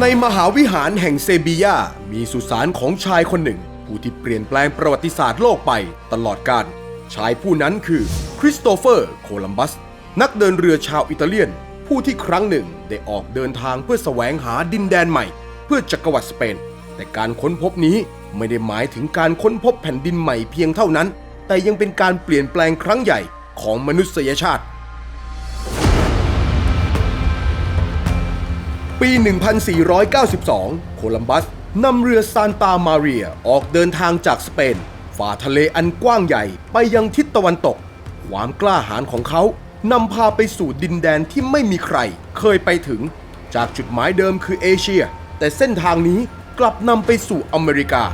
ในมหาวิหารแห่งเซบียา มีสุสานของชายคนหนึ่ง ผู้ที่เปลี่ยนแปลงประวัติศาสตร์โลกไปตลอดกาล ชายผู้นั้นคือคริสโตเฟอร์ โคลัมบัส นักเดินเรือชาวอิตาเลียน ผู้ที่ครั้งหนึ่งได้ออกเดินทางเพื่อแสวงหาดินแดนใหม่ เพื่อจักรวรรดิสเปน แต่การค้นพบนี้ไม่ได้หมายถึงการค้นพบแผ่นดินใหม่เพียงเท่านั้น แต่ยังเป็นการเปลี่ยนแปลงครั้งใหญ่ของมนุษยชาติ ปี 1492 โคลัมบัสนำเรือซานตามาเรียออกเดินทางจากสเปน ฝ่าทะเลอันกว้างใหญ่ไปยังทิศตะวันตก ความกล้าหาญของเขานำพาไปสู่ดินแดนที่ไม่มีใคร เคยไปถึง จากจุดหมายเดิมคือเอเชีย แต่เส้นทางนี้กลับนำไปสู่อเมริกา